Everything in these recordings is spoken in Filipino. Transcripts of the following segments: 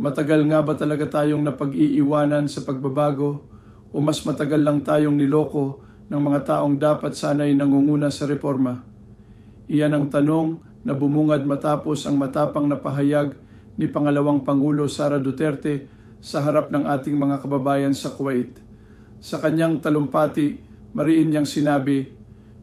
Matagal nga ba talaga tayong napag-iiwanan sa pagbabago o mas matagal lang tayong niloko ng mga taong dapat sana'y nangunguna sa reforma? Iyan ang tanong na bumungad matapos ang matapang na pahayag ni Pangalawang Pangulo Sara Duterte sa harap ng ating mga kababayan sa Kuwait. Sa kanyang talumpati, mariin niyang sinabi,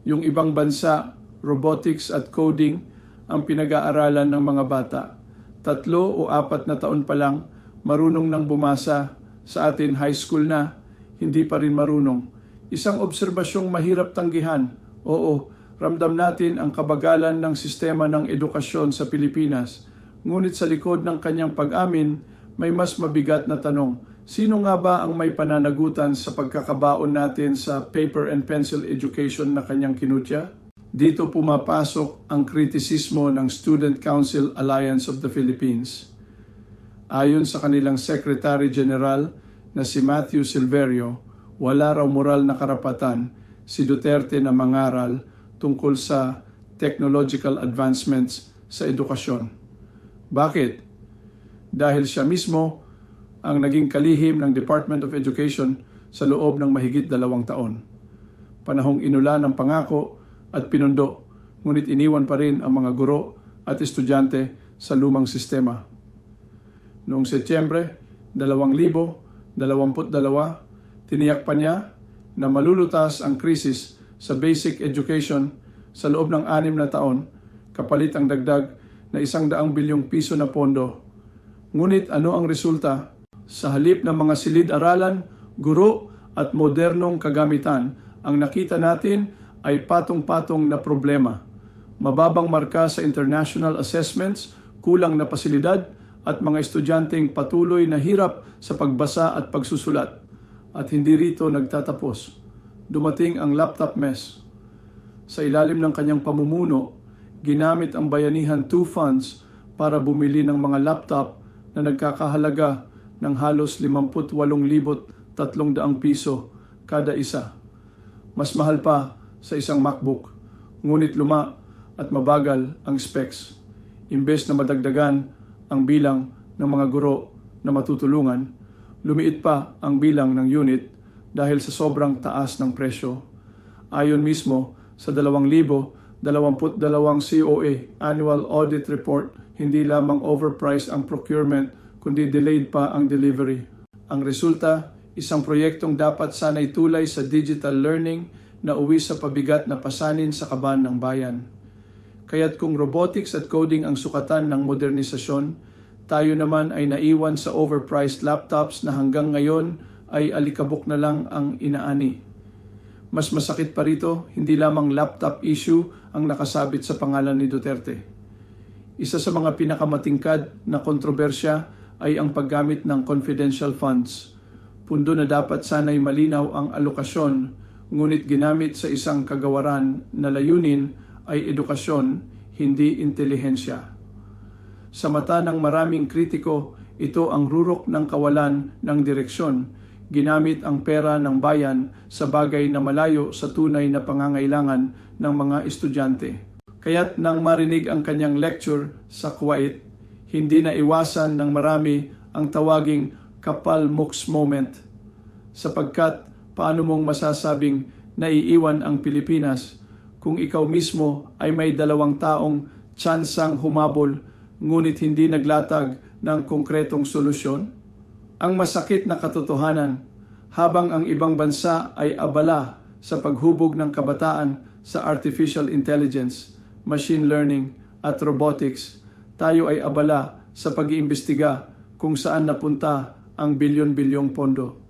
yung ibang bansa, robotics at coding ang pinag-aaralan ng mga bata. Tatlo o apat na taon pa lang, marunong nang bumasa. Sa atin, high school na, hindi pa rin marunong. Isang obserbasyong mahirap tanggihan. Oo, ramdam natin ang kabagalan ng sistema ng edukasyon sa Pilipinas. Ngunit sa likod ng kanyang pag-amin, may mas mabigat na tanong. Sino nga ba ang may pananagutan sa pagkakabaon natin sa paper and pencil education na kanyang kinutya? Dito pumapasok ang kritisismo ng Student Council Alliance of the Philippines. Ayon sa kanilang Secretary General na si Matthew Silverio, wala raw moral na karapatan si Duterte na mangaral tungkol sa technological advancements sa edukasyon. Bakit? Dahil siya mismo ang naging kalihim ng Department of Education sa loob ng mahigit dalawang taon. Panahong inula ng pangako at pinundo, ngunit iniwan pa rin ang mga guro at estudyante sa lumang sistema. Noong Setyembre 2022, tiniyak pa niya na malulutas ang krisis sa basic education sa loob ng anim na taon kapalit ang dagdag na isang daang bilyong piso na pondo. Ngunit ano ang resulta? Sa halip ng mga silid-aralan, guro at modernong kagamitan, ang nakita natin ay patong-patong na problema. Mababang marka sa international assessments, kulang na pasilidad, at mga estudyanteng patuloy na hirap sa pagbasa at pagsusulat. At hindi rito nagtatapos. Dumating ang laptop mess. Sa ilalim ng kanyang pamumuno, ginamit ang Bayanihan 2 funds para bumili ng mga laptop na nagkakahalaga ng halos 58,300 piso kada isa. Mas mahal pa sa isang MacBook, ngunit luma at mabagal ang specs. Imbes na madagdagan ang bilang ng mga guro na matutulungan, lumiit pa ang bilang ng unit dahil sa sobrang taas ng presyo. Ayon mismo sa 2022 COA Annual Audit Report, hindi lamang overpriced ang procurement kundi delayed pa ang delivery. Ang resulta, isang proyektong dapat sanay tulay sa digital learning na uwi sa pabigat na pasanin sa kaban ng bayan. Kaya't kung robotics at coding ang sukatan ng modernisasyon, tayo naman ay naiwan sa overpriced laptops na hanggang ngayon ay alikabok na lang ang inaani. Mas masakit pa rito, hindi lamang laptop issue ang nakasabit sa pangalan ni Duterte. Isa sa mga pinakamatingkad na kontrobersya ay ang paggamit ng confidential funds. Pundo na dapat sanay malinaw ang alokasyon, ngunit ginamit sa isang kagawaran na layunin ay edukasyon, hindi intelihensya. Sa mata ng maraming kritiko, ito ang rurok ng kawalan ng direksyon. Ginamit ang pera ng bayan sa bagay na malayo sa tunay na pangangailangan ng mga estudyante. Kaya't nang marinig ang kanyang lecture sa Kuwait, hindi na iwasan ng marami ang tawaging kapal moks moment. Sapagkat paano mong masasabing naiiwan ang Pilipinas kung ikaw mismo ay may dalawang taong tsansang humabol ngunit hindi naglatag ng konkretong solusyon? Ang masakit na katotohanan, habang ang ibang bansa ay abala sa paghubog ng kabataan sa artificial intelligence, machine learning at robotics, tayo ay abala sa pag-iimbestiga kung saan napunta ang bilyon-bilyong pondo.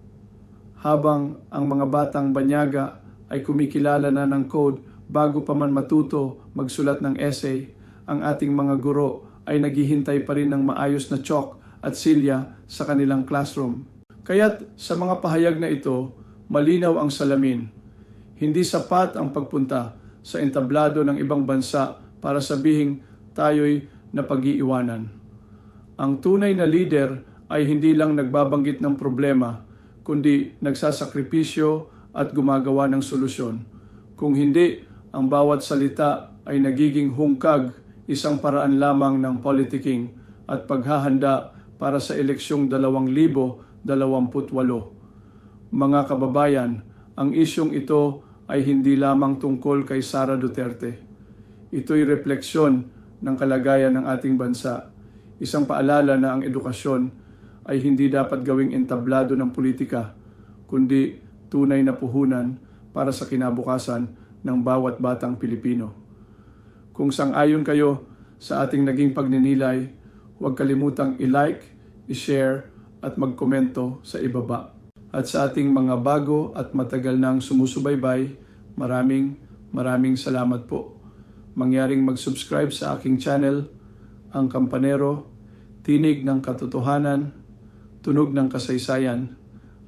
Habang ang mga batang banyaga ay kumikilala na ng code bago pa man matuto magsulat ng essay, ang ating mga guro ay naghihintay pa rin ng maayos na chalk at silya sa kanilang classroom. Kaya't sa mga pahayag na ito, malinaw ang salamin. Hindi sapat ang pagpunta sa entablado ng ibang bansa para sabihing tayo'y napag-iiwanan. Ang tunay na leader ay hindi lang nagbabanggit ng problema, kundi nagsasakripisyo at gumagawa ng solusyon. Kung hindi, ang bawat salita ay nagiging hungkag, isang paraan lamang ng politicking at paghahanda para sa eleksyong 2028. Mga kababayan, ang isyong ito ay hindi lamang tungkol kay Sara Duterte. Ito'y refleksyon ng kalagayan ng ating bansa. Isang paalala na ang edukasyon ay hindi dapat gawing entablado ng politika, kundi tunay na puhunan para sa kinabukasan ng bawat batang Pilipino. Kung sang-ayon kayo sa ating naging pagninilay, huwag kalimutang i-like, i-share at magkomento sa ibaba. At sa ating mga bago at matagal nang sumusubaybay, maraming maraming salamat po. Mangyaring mag-subscribe sa aking channel, Ang Kampanero, Tinig ng Katotohanan, Tunog ng Kasaysayan,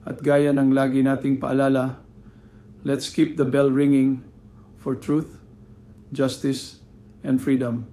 at gaya ng lagi nating paalala, let's keep the bell ringing for truth, justice, and freedom.